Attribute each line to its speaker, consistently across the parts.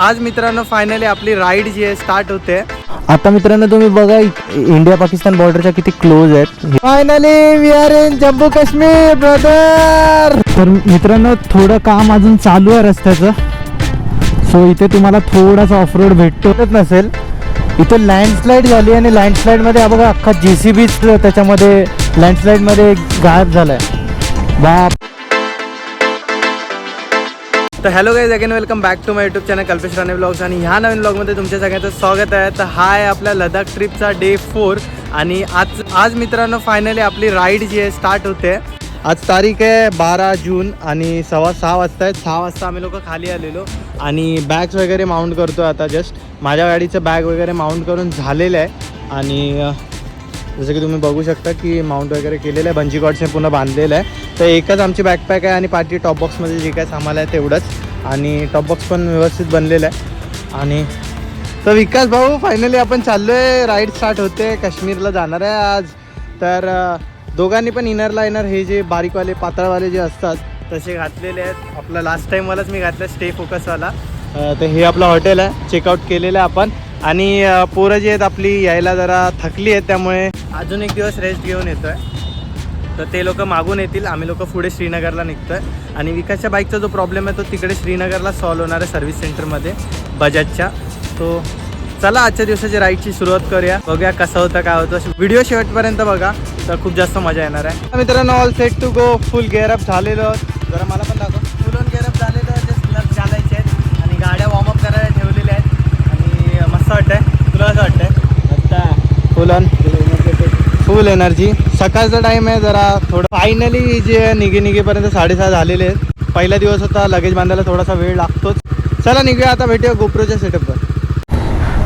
Speaker 1: आज मित्रांनो फायनली आपली राईड जी आहे स्टार्ट होते.
Speaker 2: आता मित्रांनो तुम्ही बघा इंडिया पाकिस्तान बॉर्डरच्या किती क्लोज आहेत. Finally we are in Jammu Kashmir brother तर मित्रांनो थोडं काम अजून चालू आहे रस्त्याचं. सो इथे तुम्हाला थोडासा ऑफ रोड भेटतोच नसेल. इथे लँडस्लाईड झाली आणि लँडस्लाईडमध्ये हा बघा अख्खा जे सी बीच त्याच्यामध्ये लँडस्लाईडमध्ये गायब झालाय. बाप.
Speaker 1: तर hello guys again welcome back to my YouTube channel Kalpesh Rane blogs आणि ह्या नवीन ब्लॉगमध्ये तुमच्या सगळ्यांचं स्वागत आहे. तर हा आहे आपल्या लडाख ट्रिपचा डे फोर आणि आज आज मित्रांनो फायनली आपली राईड जी आहे स्टार्ट होते. आज तारीख आहे बारा जून आणि सव्वा सहा वाजता आहे. सहा वाजता आम्ही लोक खाली आलेलो. आणि बॅग्स वगैरे माउंट करतो आता जस्ट माझ्या गाडीचं बॅग वगैरे माउंट करून झालेलं आहे. आणि जसं की तुम्ही बघू शकता की माउंट वगैरे केलेलं आहे. बंजी कॉर्ड्सने पूर्ण बांधलेलं आहे. तर एकच आमची बॅकपॅक आहे आणि पाठी टॉप बॉक्समध्ये जे काय सामान आहे तेवढंच. आणि टॉप बॉक्स पण व्यवस्थित बनलेलं आहे. आणि तर विकास भाऊ फायनली आपण चाललो आहे राईड स्टार्ट होते. काश्मीरला जाणार आहे आज. तर दोघांनी पण इनरला इनर हे जे बारीकवाले पातळवाले जे असतात तसे घातलेले आहेत. आपलं लास्ट टाईमवालाच मी घातला स्टे फोकसवाला तर हे आपलं हॉटेल आहे. चेकआउट केलेलं आहे आपण. आणि पोरं जी आहेत आपली यायला जरा थकली आहेत त्यामुळे अजून एक दिवस रेस्ट घेऊन येतो आहे तर ते लोक मागून येतील. आम्ही लोक पुढे श्रीनगरला निघतोय. आणि विकासच्या बाईकचा जो प्रॉब्लेम आहे तो तिकडे श्रीनगरला सॉल्व्ह होणार आहे सर्व्हिस सेंटरमध्ये बजाजच्या. तो चला आजच्या दिवसाची राईडची सुरुवात करूया. बघूया कसं होतं काय होतं. व्हिडिओ शेवटपर्यंत बघा. तर खूप जास्त मजा येणार आहे. मित्रांनो all set to go full gear up झालेलं. जरा मला पण दाखव फुल ऑन गेअरअप झालेलं जे ग्लव्स घालायचे आहेत आणि गाड्या वॉर्मअप करायला ठेवलेल्या आहेत आणि मस्त वाटतंय तुला कसं फुलन फुल एनर्जी सकाळचा टाइम आहे जरा थोडं. फायनली जे निघे निघेपर्यंत साडेसहा झालेले आहेत. पहिला दिवस होता लगेज बांधायला थोडासा वेळ लागतोच. चला निघूया आता भेटूया गोप्रोच्या सेटअपवर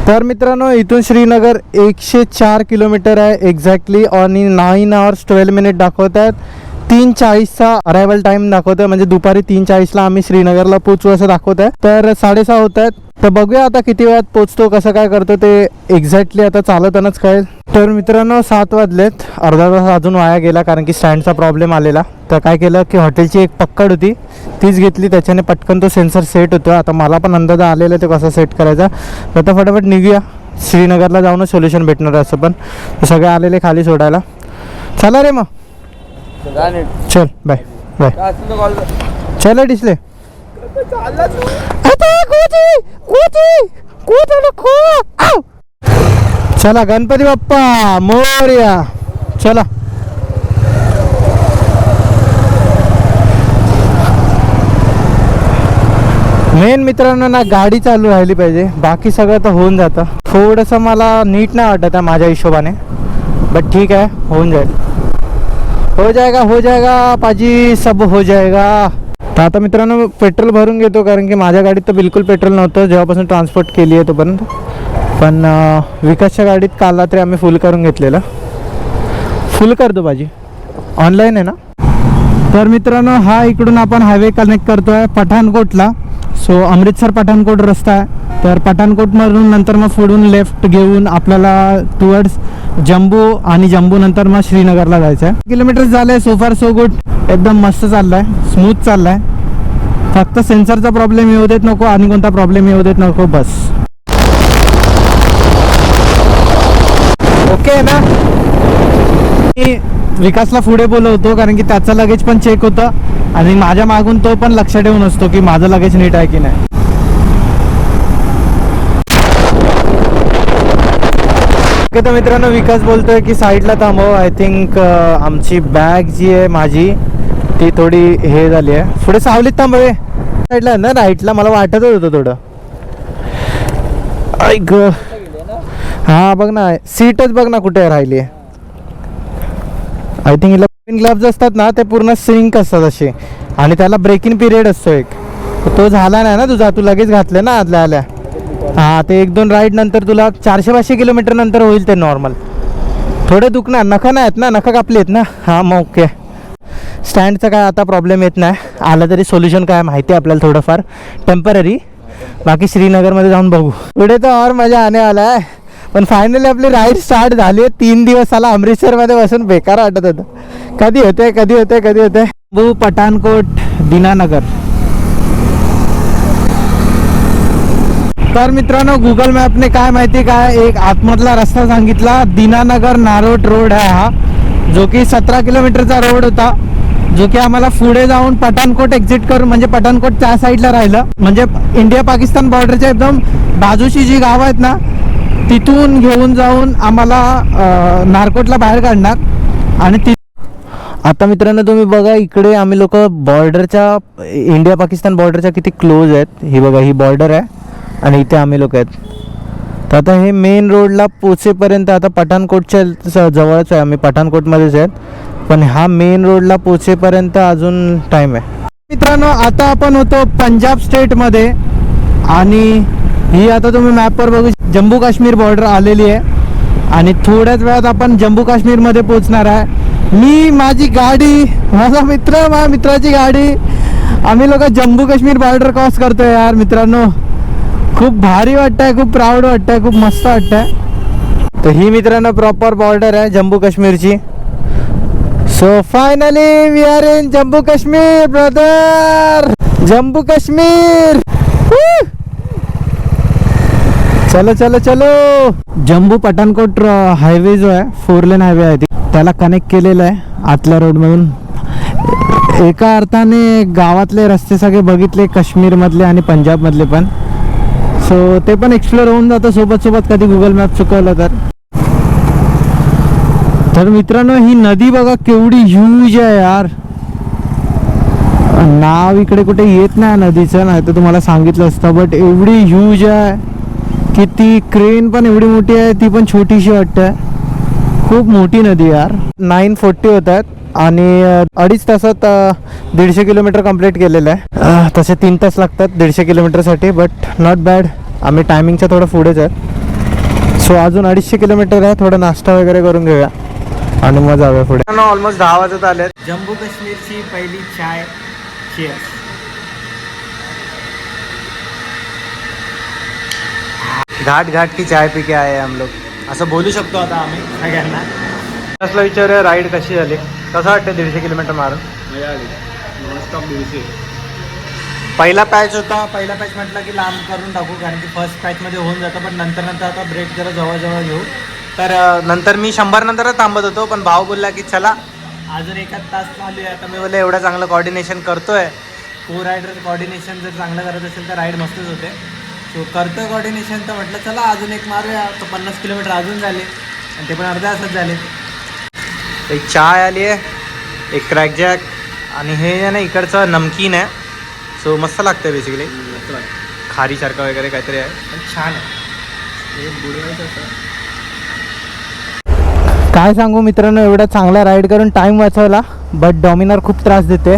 Speaker 2: तर मित्रांनो इथून श्रीनगर एकशे चार किलोमीटर आहे. एक्झॅक्टली आणि नाईन आवर्स ट्वेल्व मिनिट दाखवत आहेत. तीन चाळीसचा अरायवल टाइम दाखवत आहे म्हणजे दुपारी तीन चाळीसला आम्ही श्रीनगरला पोचू असं दाखवत आहे तर साडेसहा होत आहेत तर बघूया आता किती वेळात पोचतो कसं काय करतो ते एक्झॅक्टली आता चालवतानाच कळेल. तर मित्रांनो सात वाजलेत. अर्धा तास अजून वाया गेला कारण की स्टँडचा प्रॉब्लेम आलेला. तर काय केलं की हॉटेलची एक पक्कड होती. तीच घेतली. त्याच्याने पटकन तो सेन्सर सेट होतो. आता मला पण अंदाज आलेला आहे तो कसा सेट करायचा. तर आता फटाफट निघूया. श्रीनगरला जाऊनच सोल्युशन भेटणार असं पण. सगळे आलेले खाली सोडायला. चला रे मग. चल बाय बाय. चल डिस्ले. चला गणपती बाप्पा मोर्या. चला. मेन मित्रांनो ना गाडी चालू राहिली पाहिजे. बाकी सगळं तर होऊन जातं. थोडंसं मला नीट नाही वाटत आहे माझ्या हिशोबाने. बट ठीक आहे होऊन जाईल. हो जाएगा हो जाएगा पाजी सब हो जाएगा। तर आता मित्रांनो पेट्रोल भरून घेतो कारण की माझ्या गाडीत तर बिलकुल पेट्रोल नव्हतं. जेव्हापासून ट्रान्सपोर्ट केली आहे तोपर्यंत. पण विकासच्या गाडीत काल रात्री आम्ही फुल करून घेतलेलं. फुल करतो पाजी. ऑनलाईन आहे ना? तर मित्रांनो हा इकडून आपण हायवे कनेक्ट करतो आहे पठाणकोटला. सो अमृतसर पठाणकोट रस्ता आहे. तर पठाणकोटमधून नंतर मग फोडून लेफ्ट घेऊन आपल्याला टुवर्ड्स जम्बू आणि जम्बू नंतर मग श्रीनगरला जायचं आहे. किलोमीटर झालं आहे सो फार सो गुड एकदम मस्त चाललं आहे स्मूथ चाललं आहे फक्त सेन्सरचा प्रॉब्लेम येऊ देत नको आणि कोणता प्रॉब्लेम येऊ देत नको बस. ओके ना? मी विकासला पुढे बोलवतो कारण की त्याचं लगेज पण चेक होतं. आणि माझ्या मागून तो पण लक्ष ठेवून असतो की माझं लगेच नीट आहे की नाही. तर मित्रांनो विकास बोलतोय की साईडला थांबव. आय थिंक uh, आमची बॅग जी आहे माझी ती थोडी हे झाली आहे. पुढे सावलीत थांबवे साईडला ना राईटला मला वाटत होतं थोडं. ऐक हा बघ ना. सीटच बघ ना कुठे राहिली आहे. आय थिंक इलेव्हन ग्लब्ज असतात ना ते पूर्ण सिंक असतात असे. आणि त्याला ब्रेकिंग पिरियड असतो एक. तो झाला नाही ना तुझा तू लगेच घातलं ना आदल्या आल्या. हा ते एक दोन राईड नंतर तुला चारशे पाचशे किलोमीटर नंतर होईल ते नॉर्मल थोडे दुखणार नखं नाही आहेत ना नखं कापली आहेत ना? हां मग ओके. स्टँडचा काय आता प्रॉब्लेम येत नाही. आलं तरी सोल्युशन काय माहिती आहे आपल्याला थोडंफार. टेंपररी बाकी श्रीनगरमध्ये जाऊन बघू. पुढे तर और मजा आणे आला आहे. पण फायनली आपली राईड स्टार्ट झाली. आहे तीन दिवस आला अमृतसरमध्ये बसून बेकार वाटत होतं. कधी होते कधी होते कधी होते? बू पठाणकोट दिनानगर. तर मित्रांनो गुगल मॅपने काय माहिती काय एक आतमधला रस्ता सांगितला. दिनानगर नारोड रोड आहे हा जो की सतरा किलोमीटरचा रोड होता. जो की आम्हाला पुढे जाऊन पठाणकोट एक्झिट करून म्हणजे पठाणकोट त्या साईडला राहिलं. म्हणजे इंडिया पाकिस्तान बॉर्डरच्या एकदम बाजूची जी गावं आहेत ना तिथून घेऊन जाऊन आम्हाला नारकोटला बाहेर काढणार. आणि ती आता मित्रांनो तुम्ही बघा इकडे आम्ही लोक बॉर्डरच्या इंडिया पाकिस्तान बॉर्डरच्या किती क्लोज आहेत. ही बघा ही बॉर्डर आहे आणि इथे आम्ही लोक आहेत. तर आता हे मेन रोडला पोचेपर्यंत आता पठाणकोटच्या जवळच आहे आम्ही पठाणकोटमध्येच आहेत. पण हा मेन रोडला पोचेपर्यंत अजून टाईम आहे. मित्रांनो आता आपण होतो पंजाब स्टेटमध्ये आणि ही आता तुम्ही मॅपवर बघू जम्मू काश्मीर बॉर्डर आलेली आहे. आणि थोड्याच वेळात आपण जम्मू काश्मीरमध्ये पोचणार आहे. मी माझी गाडी माझा मित्र माझ्या मित्राची गाडी. आम्ही लोक जम्मू काश्मीर बॉर्डर क्रॉस करतोय यार मित्रांनो. खूप भारी वाटतंय खूप प्राऊड वाटतंय खूप मस्त वाटतंय. तर ही मित्रांनो प्रॉपर बॉर्डर आहे जम्मू काश्मीरची. So finally we are in Jammu Kashmir brother Jammu Kashmir. Woo! चलो चलो चलो. जम्मू पठाणकोट हायवे जो आहे फोर लेन हायवे आहे ती. त्याला कनेक्ट केलेलं आहे आतल्या रोडमधून एका अर्थाने गावातले रस्ते सगळे बघितले काश्मीरमधले आणि पंजाबमधले पण. सो ते पण एक्सप्लोर होऊन जातं. सोबत सोबत कधी गुगल मॅप चुकवलं तर. तर मित्रांनो ही नदी बघा केवढी ह्यूज आहे यार. नाव इकडे कुठे येत नाही नदीचं नाही तर तुम्हाला सांगितलं असतं बट एवढी ह्यूज आहे. की ती क्रेन पण एवढी मोठी आहे ती पण छोटीशी वाटते. खूप मोठी नदी यार. नाईन फोर्टी होत आहेत आणि अडीच तासात दीडशे किलोमीटर कंप्लीट केलेलं आहे. तसे तीन तास लागतात दीडशे किलोमीटरसाठी बट नॉट बॅड आम्ही टायमिंगच्या थोडं पुढेच आहे सो अजून अडीचशे किलोमीटर आहे थोडं नाश्ता वगैरे करून घेऊया. आणि मग जाऊया पुढे. ऑलमोस्ट दहा वाजत आले जम्मू काश्मीरची पहिली चाय घाट घाट की चाय पी के आए हम लोग. असं बोलू शकतो आता आम्ही सगळ्यांना. असलं विचार राईड कशी झाली कसं वाटतं दीडशे किलोमीटर मारून? पहिला पॅच होता. पहिला पॅच म्हटलं की लांब करून टाकू कारण की फर्स्ट पॅचमध्ये होऊन जातं पण नंतर नंतर आता ब्रेक जरा जवळजवळ घेऊ. तर नंतर मी शंभर नंतरच थांबत होतो पण भाऊ बोलला की चला अजून एकाच तास चालू आहे. आता मी बोलले एवढं चांगलं कॉर्डिनेशन करतोय. को रायडर कॉर्डिनेशन जर चांगलं करत असेल तर राईड मस्तच होते. सो करतोय कॉर्डिनेशन तर म्हटलं चला अजून एक मारूया. तर पन्नास किलोमीटर अजून झाले. आणि ते पण अर्ध्या तासात झाले. एक चाय आली आहे एक क्रॅक जॅक आणि हे आहे ना इकडचं नमकीन आहे. सो मस्त लागतं बेसिकली खारीसारखं वगैरे काहीतरी आहे. पण छान आहे. काय सांगू मित्रांनो एवढा चांगला राईड करून टाईम वाचवला बट डॉमिनर खूप त्रास देते.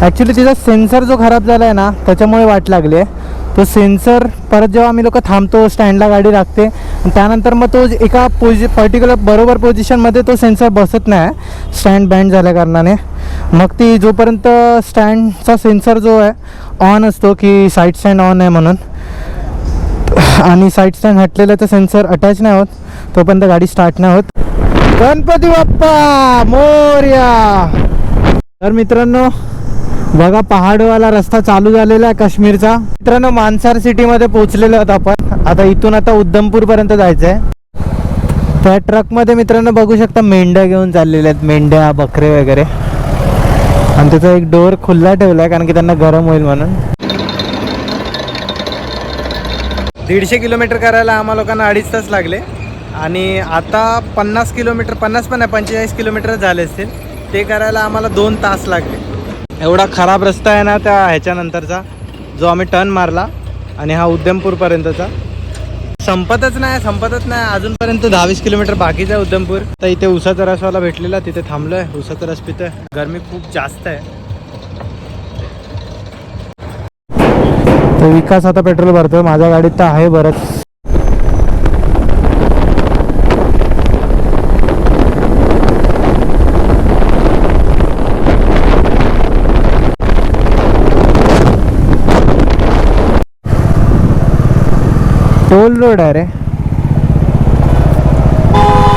Speaker 2: ॲक्च्युली तिचा सेन्सर जो खराब झाला आहे ना त्याच्यामुळे वाट लागली आहे. तो सेन्सर परत जेव्हा आम्ही लोक थांबतो स्टँडला गाडी लागते त्यानंतर मग तो एका पोझि पर्टिक्युलर बरोबर पोझिशनमध्ये तो सेन्सर बसत नाही. स्टँड बँड झाल्या कारणाने. मग ती जोपर्यंत स्टँडचा सेन्सर जो आहे ऑन असतो की साईड स्टँड ऑन आहे म्हणून आणि साईड स्टँड हटलेलं तर सेन्सर अटॅच नाही होत तोपर्यंत गाडी स्टार्ट नाही होत. गणपती बाप्पा मोर्या! तर मित्रांनो बघा पहाडवाला रस्ता चालू झालेला आहे काश्मीरचा. मित्रांनो मानसार सिटीमध्ये पोहोचलेलो आहोत आपण. आता इथून आता उद्धमपूर पर्यंत जायचं आहे त्या ट्रकमध्ये मित्रांनो बघू शकता मेंढ्या घेऊन चाललेल्या आहेत. मेंढ्या बकरे वगैरे. आणि त्याचा एक डोअर खुल्ला ठेवला आहे कारण की त्यांना गरम होईल म्हणून. दीडशे किलोमीटर करायला आम्हा लोकांना अडीच तास लागले. आणि आता पन्नास किलोमीटर पन्नास पण नाही पंचेचाळीस किलोमीटर झाले असतील. ते करायला आम्हाला दोन तास लागले. एवढा खराब रस्ता आहे ना त्या ह्याच्यानंतरचा जो आम्ही टर्न मारला आणि हा उद्यमपूरपर्यंतचा. संपतच नाही संपतच नाही. अजूनपर्यंत दहा वीस किलोमीटर बाकीचं आहे उद्यमपूर. तर इथे उसाचा रसवाला भेटलेला तिथे थांबलोय. उसाचा रस पितोय. गरमी खूप जास्त आहे. तर विकास आता पेट्रोल भरतो माझ्या गाडीत तर आहे बरंच. टोल रोड है रे.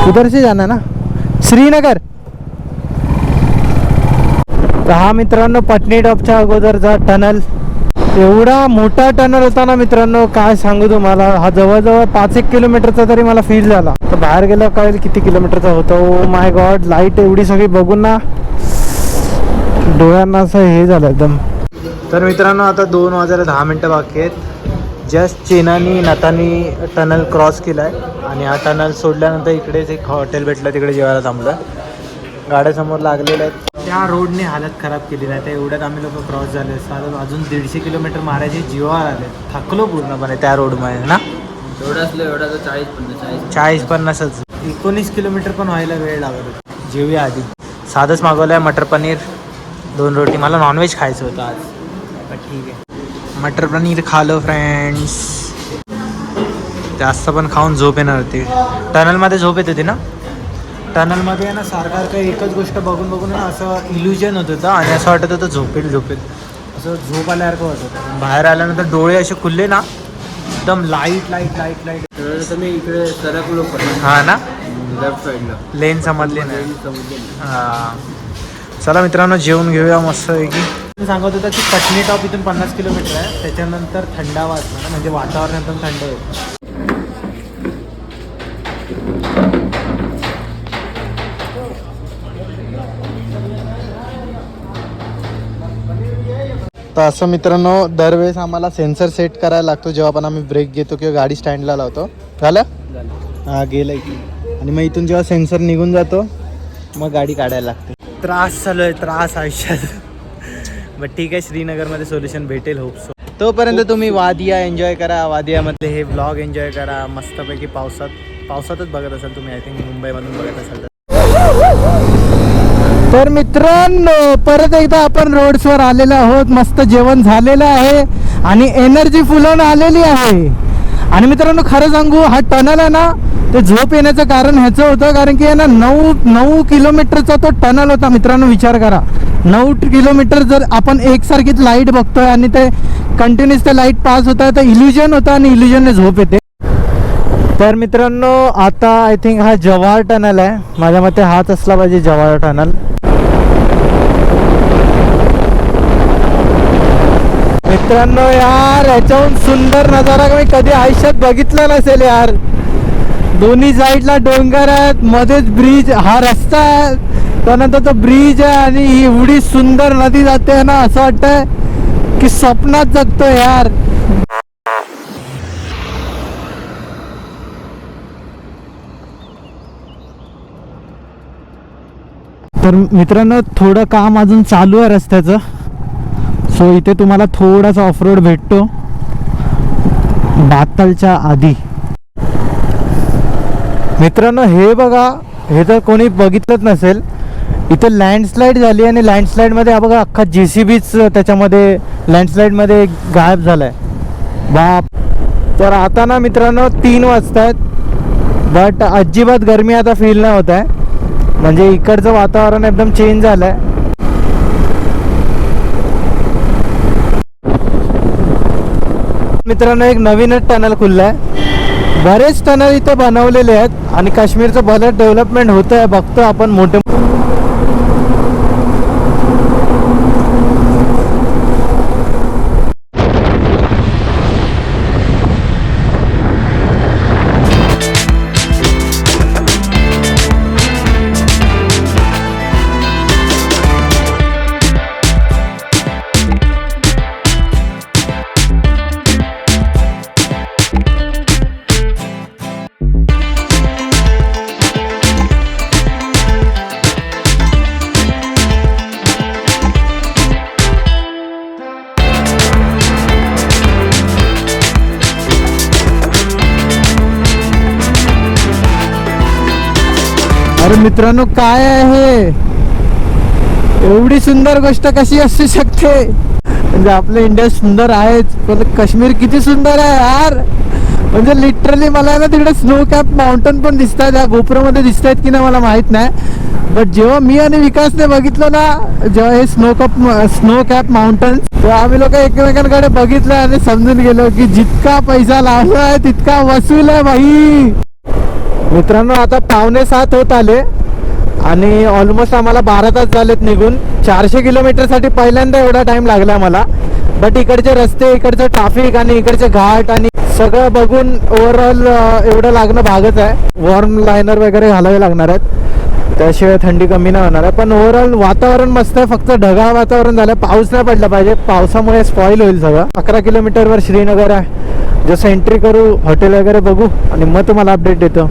Speaker 2: उधर से जाना ना? श्रीनगर. तर हा मित्रांनो पटनी टॉपच्या अगोदरचा टनल एवढा मोठा टनल होता ना मित्रांनो काय सांगू तुम्हाला? हा जवळजवळ पाच एक किलोमीटरचा तरी मला फील झाला. तर बाहेर गेलं कळेल किती किलोमीटरचा होता? ओ माय गॉड लाइट एवढी सगळी बघून ना डोळ्यांना असं हे झालं एकदम. तर मित्रांनो आता दोन वाजायला दहा मिनटं बाकी आहेत. जस्ट चेनानी नतानी टनल क्रॉस केला आहे आणि हा टनल सोडल्यानंतर इकडेच एक हॉटेल भेटलं तिकडे जेवायला थांबलं गाड्यासमोर लागलेल्या आहेत. त्या रोडने हालत खराब केलेली आहे. त्या एवढ्यात आम्ही लोक क्रॉस झाले साधारण अजून दीडशे किलोमीटर मारायचे जीवावर आले थकलो पूर्णपणे त्या रोडमध्ये ना?
Speaker 3: एवढं असलं एवढा तर चाळीस पन्नास चाळीस.
Speaker 2: पन्नासच. एकोणीस किलोमीटर पण व्हायला वेळ लागत होता. जेवूया आधी. साधंच मागवलं आहे मटर पनीर दोन रोटी. मला नॉनव्हेज खायचं होतं आज. पण ठीक आहे. मटर पनीर खालो फ्रेंड्स जास्त पण खाऊन झोप येणार होती. टनलमध्ये झोप येत होती ना? टनलमध्ये ना सारखं एकच गोष्ट बघून बघून ना असं इल्युजन होत होतं आणि असं वाटत होतं झोपेल झोपेल. असं झोप आल्यासारखं वाटत होतं. बाहेर आल्यानंतर डोळे असे खुलले ना एकदम लाइट लाइट लाइट
Speaker 3: लाइट मी इकडे सरकलो पण.
Speaker 2: हा ना?
Speaker 3: लेफ्ट साईडला
Speaker 2: लेन समजली नाही. हा. चला मित्रांनो जेवून घेऊया मस्त पैकी सांगत होता की पटणी टॉप इथून पन्नास किलोमीटर आहे. त्याच्यानंतर थंडावा असणार म्हणजे वातावरण एकदम थंड होईल. तर असं मित्रांनो दरवेळेस आम्हाला सेन्सर सेट करायला लागतो. जेव्हा पण आम्ही ब्रेक घेतो किंवा गाडी स्टँडला लावतो. झालं? हा गेलं इथे आणि मग इथून जेव्हा सेन्सर निघून जातो मग गाडी काढायला लागते. त्रास चालू आहे त्रास आयुष्यात. बट ठीक आहे श्रीनगरमध्ये सोल्युशन भेटेल होप सो तोपर्यंत तुम्ही वादिया एन्जॉय करा वादियामधले हे ब्लॉग एन्जॉय करा. मस्तपैकी पावसात पावसातच बघत असाल तुम्ही आय थिंक मुंबईमधून बघत असाल तर. तर मित्रांनो परत एकदा आपण रोड्सवर आलेलो आहोत. मस्त जेवण झालेलं आहे आणि एनर्जी फुलवून आलेली आहे. आणि मित्रांनो खरं सांगू हा टनल आहे ना ते झोप येण्याचं कारण ह्याचं होतं कारण की आहे ना नऊ नऊ किलोमीटरचा तो टनल होता. मित्रांनो विचार करा. नऊ किलोमीटर जर आपण एकसारखीच लाइट बघतोय आणि ते कंटिन्युअस ते लाइट पास होत आहे तर इल्युजन होतं आणि इल्युजनने झोप येते. तर मित्रांनो आता आय थिंक हा जवाहर टनल आहे. माझ्या मते हाच असला पाहिजे जवाहर टनल मित्रांनो यार याच्याहून सुंदर नजारा मी कधी आयुष्यात बघितला नसेल यार. दोन्ही साईडला डोंगर आहेत मध्येच ब्रिज हा रस्ता आहे. त्यानंतर तो ब्रिज आहे आणि एवढी सुंदर नदी जाते ना असं वाटतंय की स्वप्नात जगतो यार. तर मित्रांनो थोडं काम अजून चालू आहे रस्त्याचं. सो इथे तुम्हाला थोडासा ऑफ रोड भेटतो. बातलच्या आधी. मित्रांनो हे बघा हे तर कोणी बघितलंच नसेल इथे लँडस्लाईड झाली आणि लँडस्लाईडमध्ये हा बघा अख्खा जे सी बीच त्याच्यामध्ये लँडस्लाईडमध्ये गायब झालाय. बाप. तर आता ना मित्रांनो तीन वाजत आहेत बट अजिबात गरमी आता फील नाही होत आहे. म्हणजे इकडचं वातावरण एकदम चेंज झालंय. मित्रांनो एक नवीनच टनल खुललाय. बरेच टनल इथे बनवलेले आहेत आणि काश्मीरचं बरंच डेव्हलपमेंट होत आहे बघतो आपण मोठे अरे मित्रांनो काय आहे? एवढी सुंदर गोष्ट कशी असू शकते? म्हणजे आपलं इंडिया सुंदर आहेच पण काश्मीर किती सुंदर आहे यार. म्हणजे लिटरली मला ना तिकडे स्नो कॅप माउंटन पण दिसत आहेत या गोपुरामध्ये दिसत आहेत की नाही मला माहीत नाही. बट जेव्हा मी आणि विकासने बघितलं ना जेव्हा हे snow cup snow cap mountain तेव्हा आम्ही लोक एकमेकांकडे बघितलं आणि समजून गेलो की जितका पैसा लावला आहे तितका वसूल आहे भाई. मित्रांनो आता पावणे सात होत आले आणि ऑलमोस्ट आम्हाला बारा तास झालेत निघून. चारशे किलोमीटरसाठी पहिल्यांदा एवढा टाईम लागला मला बट इकडचे रस्ते इकडचं ट्राफिक आणि इकडचे घाट आणि सगळं बघून ओव्हरऑल एवढं लागणं भागच आहे. वॉर्म लायनर वगैरे घालावे लागणार आहेत. त्याशिवाय थंडी कमी नाही होणार आहे. पण ओव्हरऑल वातावरण मस्त आहे. फक्त ढगाळ वातावरण झालं. पाऊस नाही पडला पाहिजे. पावसामुळे स्पॉईल होईल सगळं. अकरा किलोमीटरवर श्रीनगर आहे. जसं एंट्री करू हॉटेल वगैरे बघू आणि मग तुम्हाला अपडेट देतो.